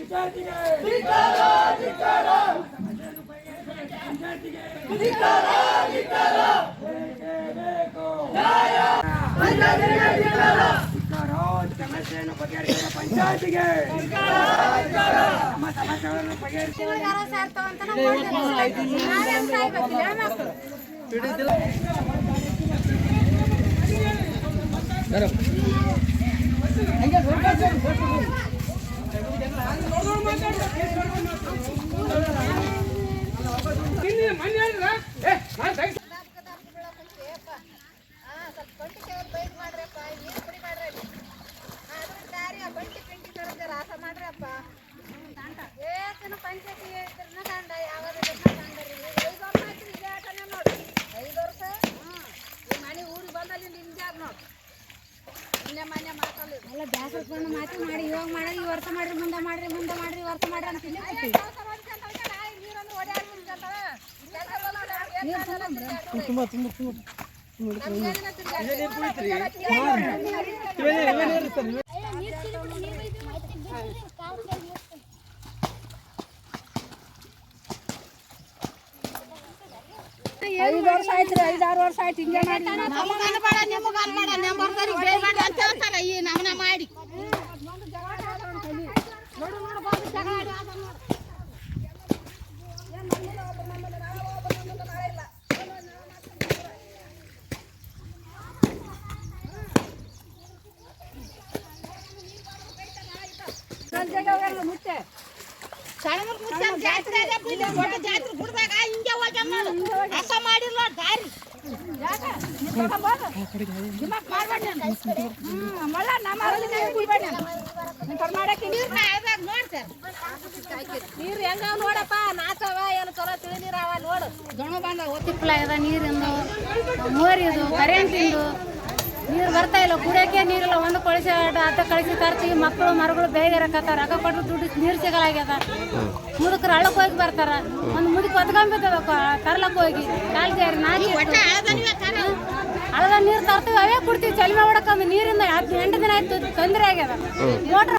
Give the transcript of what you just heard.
ಪಂಚಾಯತಿಗೆ ಧಿಕ್ಕಾರ ಪಂಚಾಯತಿಗೆ ಪಂಚಾಯತಿಗೆ ಸಮಸ್ಯೆಗಳನ್ನು ಬಗೆಹರಿಸಿ ಎಲ್ಲ ಬ್ಯಾಸರ ಮಾಡಿ, ಇವಾಗ ಮಾಡಿ ಈ ವರ್ಷ ಮಾಡ್ರಿ ಮುಂದೆ ಮಾಡ್ರಿ ಮುಂದೆ ಮಾಡ್ರಿ ವರ್ಷ ಮಾಡ್ರಿ ಅಂತ ಇಲ್ಲೇ ಕೂತೀವಿ. ಐದು ವರ್ಷ ಆಯ್ತು ರೀ ಐದಾರು ವರ್ಷ ಆಯ್ತು ಹಿಂಗೆ ಮಾಡಿ ಮಾಡಿ ನೀರು ಹೆಂಗ ನೋಡಪ್ಪ? ನಾಚವ, ಏನು ಚಲೋ ತಿಳಿ ನೋಡು. ದೊಣ ಬಂದ ಓತಿಪ್ಲ ಅದ ನೀರಿಂದು ಮೋರಿದು ಕರೆಂಟಿಂದು ನೀರು ಬರ್ತಾ ಇಲ್ಲ ಕುಡಿಯೋಕೆ ನೀರಿಲ್ಲ ಒಂದು ಕೊಳಸೆ ಅರ್ಧ ಕಳಿಸಿ ತರ್ತೀವಿ. ಮಕ್ಕಳು ಮರಗಳು ಬೇಗ ಇರಕತ್ತಾರ. ರೊಕ್ಕ ಕೊಟ್ಟು ದುಡ್ಡು ನೀರು ಸಿಗಲಾಗ್ಯದ. ಮುದುಕರು ಹಳ್ಳಕ್ಕೆ ಹೋಗಿ ಬರ್ತಾರ. ಒಂದು ಮುದುಕ ಹೊತ್ಕೊಂಬಿದ್ದದ ತರ್ಲಕ್ಕೆ ಹೋಗಿ. ಕಾಲ್ ಜಾರಿ ನಾಲ್ಕು ಹಳದ ನೀರು ತರ್ತೀವಿ ಅವೇ ಕುಡ್ತೀವಿ. ಚಲಿಮೆ ಹೊಡಕಮ್ಮಿ ನೀರಿಂದ ಹತ್ತು ಎಂಟು ದಿನ ಆಯ್ತು ತೊಂದರೆ ಆಗ್ಯದ. ಮೋಟ್ರ್